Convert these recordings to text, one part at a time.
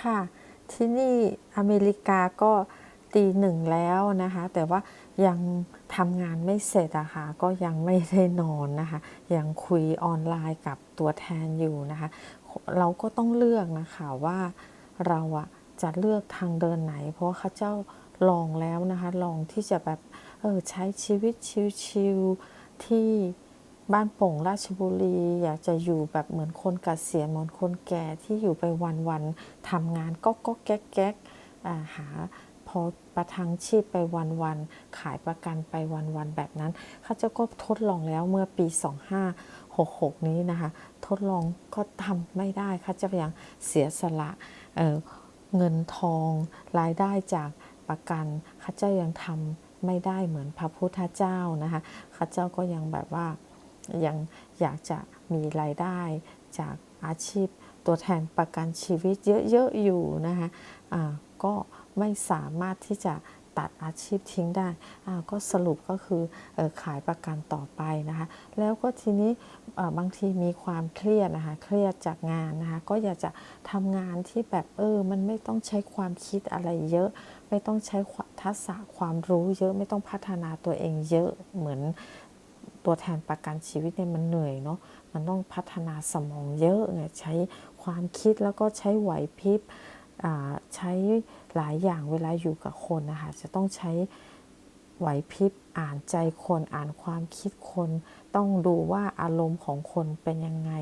ค่ะ ที่นี่อเมริกาก็ตีหนึ่งแล้วนะคะ แต่ว่ายังทำงานไม่เสร็จอะค่ะก็ยังไม่ได้นอนนะคะ ยังคุยออนไลน์กับตัวแทนอยู่นะคะ เราก็ต้องเลือกนะคะว่าเราอะจะเลือกทางเดินไหน เพราะข้าเจ้าลองแล้วนะคะ ลองที่จะแบบเออใช้ชีวิตชิลๆที่ บ้านโป่งราชบุรี อยากจะอยู่แบบเหมือนคนเกษียณเหมือนคนแก่ที่อยู่ไปวันๆทำงานก็ก็แก๊กแก๊กหาพอประทังชีพไปวันๆขายประกันไปวันๆแบบนั้นข้าเจ้าก็ทดลองแล้วเมื่อปี 2566 นี้นะคะ ทดลองก็ทำไม่ได้ข้าเจ้ายังเสียสละเเงินทองรายได้จากประกันข้าเจ้ายังทำไม่ได้เหมือนพระพุทธเจ้านะคะข้าเจ้าก็ยังแบบว่า ยังอยากจะมีรายได้จากอาชีพตัวแทนประกันชีวิตเยอะๆอยู่นะคะะก็ไม่สามารถที่จะตัดอาชีพทิ้งได้ก็สรุปก็คืออขายประกันต่อไปนะคะ แล้วก็ทีนี้บางทีมีความเครียดนะคะ เครียดจากงานนะคะ ก็อยากจะทำงานที่แบบเออ มันไม่ต้องใช้ความคิดอะไรเยอะ ไม่ต้องใช้ทักษะความรู้เยอะ ไม่ต้องพัฒนาตัวเองเยอะเหมือน ตัวแทนประกันชีวิตเนี่ยมันเหนื่อยเนาะมันต้องพัฒนาสมองเยอะไงใช้ความคิดแล้วก็ใช้ไหวพริบใช้หลายอย่างเวลาอยู่กับคนนะคะจะต้องใช้ไหวพริบอ่านใจคนอ่านความคิดคน ต้องดูว่าอารมณ์ของคนเป็นยังไง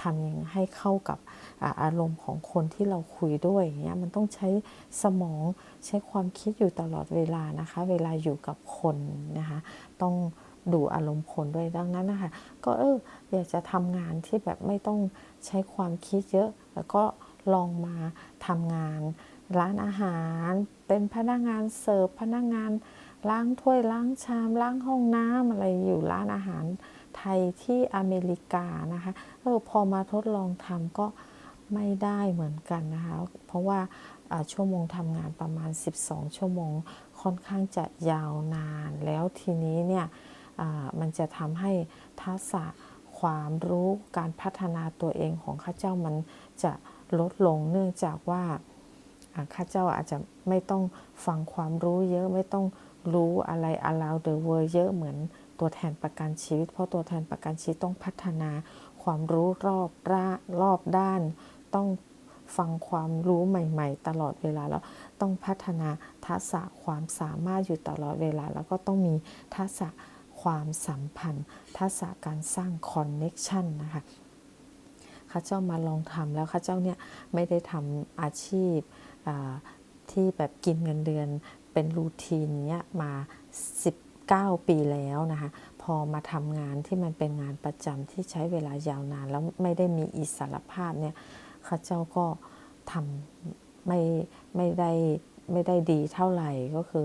ทำยังให้เข้ากับอารมณ์ของคนที่เราคุยด้วยอย่างเงี้ยมันต้องใช้สมองใช้ความคิดอยู่ตลอดเวลานะคะ เวลาอยู่กับคนนะคะ ต้อง ดูอารมณ์คนด้วยดังนั้นนะคะก็เอออยากจะทำงานที่แบบไม่ต้องใช้ความคิดเยอะ แล้วก็ลองมาทำงาน ร้านอาหาร เป็นพนักงานเสิร์ฟพนักงานล้างถ้วยล้างชามล้างห้องน้ำอะไรอยู่ร้านอาหารไทยที่อเมริกานะคะเออพอมาทดลองทำก็ไม่ได้เหมือนกันนะคะเพราะว่าชั่วโมงทำงานประมาณ 12 ชั่วโมงค่อนข้างจะยาวนาน แล้วทีนี้เนี่ย มันจะทำให้ทักษะความรู้การพัฒนาตัวเองของข้าเจ้ามันจะลดลงเนื่องจากว่าข้าเจ้าอาจจะไม่ต้องฟังความรู้เยอะไม่ต้องรู้อะไร around the world เยอะเหมือนตัวแทนประกันชีวิต เพราะตัวแทนประกันชีวิตต้องพัฒนาความรู้รอบรอบด้าน ต้องฟังความรู้ใหม่ ๆ ตลอดเวลาแล้วต้องพัฒนาทักษะความสามารถอยู่ตลอดเวลา แล้วก็ต้องมีทักษะ ความสัมพันธ์ ทักษะการสร้างคอนเน็กชันนะคะข้าเจ้ามาลองทำแล้วข้าเจ้าเนี่ยไม่ได้ทำอาชีพที่แบบกินเงินเดือนเป็นรูทีนเนี้ยมา 19 ปีแล้วนะคะพอมาทำงานที่มันเป็นงานประจำที่ใช้เวลายาวนาน แล้วไม่ได้มีอิสรภาพเนี่ยข้าเจ้าก็ทำไม่ไม่ได้ไม่ได้ดีเท่าไหร่ก็คือ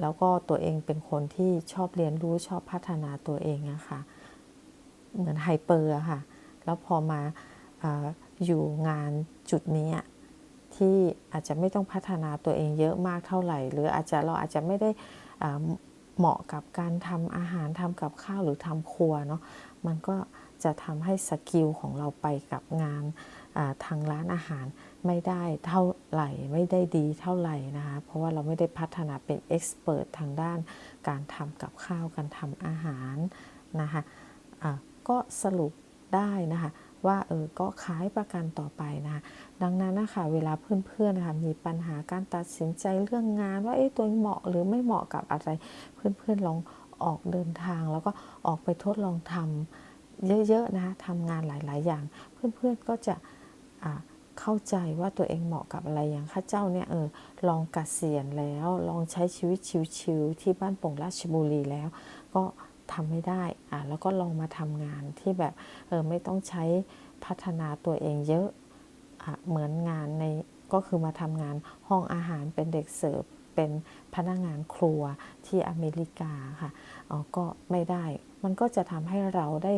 แล้วก็ตัวเองเป็นคนที่ชอบเรียนรู้ชอบพัฒนาตัวเองอะคะ่ะ เหมือนไฮเปอร์อะค่ะ แล้วพอมาออยู่งานจุดนี้ที่อาจจะไม่ต้องพัฒนาตัวเองเยอะมากเท่าไหร่ หรืออาจจะเราอาจจะไม่ได้เหมาะกับการทำอาหารทำกับข้าวหรือทำครัวเนาะมันก็จะทำให้สกิลของเราไปกับงานทางร้านอาหาร ไม่ได้เท่าไหร่ไม่ได้ดีเท่าไหร่นะคะเพราะว่าเราไม่ได้พัฒนาเป็นเอ็กซ์เพรสทางด้านการทำกับข้าวการทำอาหารนะคะะก็สรุปได้นะคะว่าเออก็ขายประกันต่อไปนะคะดังนั้นนะคะเวลาเพื่อนๆนะคะมีปัญหาการตัดสินใจเรื่องงานว่าเอ๊ะตัวเหมาะหรือไม่เหมาะกับอะไร เพื่อนๆลองออกเดินทาง แล้วก็ออกไปทดลองทำเยอะๆนะคะทำงานหลายๆอย่าง เพื่อนๆก็จะ เข้าใจว่าตัวเองเหมาะกับอะไรอย่างข้าเจ้าเนี่ยเออลองกเกษียณแล้ว ลองใช้ชีวิตชิวๆที่บ้านโป่งราชบุรีแล้ว ก็ทำไม่ได้อะแล้วก็ลองมาทำงานที่แบบเออไม่ต้องใช้พัฒนาตัวเองเยอะอะเหมือนงานในก็คือมาทำงานห้องอาหารเป็นเด็กเสิร์ฟเป็นพนักงานครัวที่อเมริกาค่ะอ๋อก็ไม่ได้ มันก็จะทำให้เราได้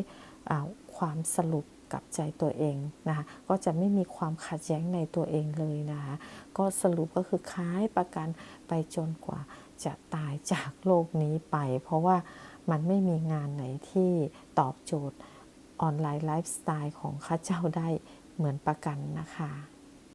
ความสรุป กับใจตัวเองนะคะก็จะไม่มีความขัดแย้งในตัวเองเลยนะคะก็สรุปก็คือคล้ายประกันไปจนกว่าจะตายจากโลกนี้ไป เพราะว่ามันไม่มีงานไหนที่ตอบโจทย์ออนไลน์ไลฟ์สไตล์ของข้าเจ้าได้เหมือนประกันนะคะ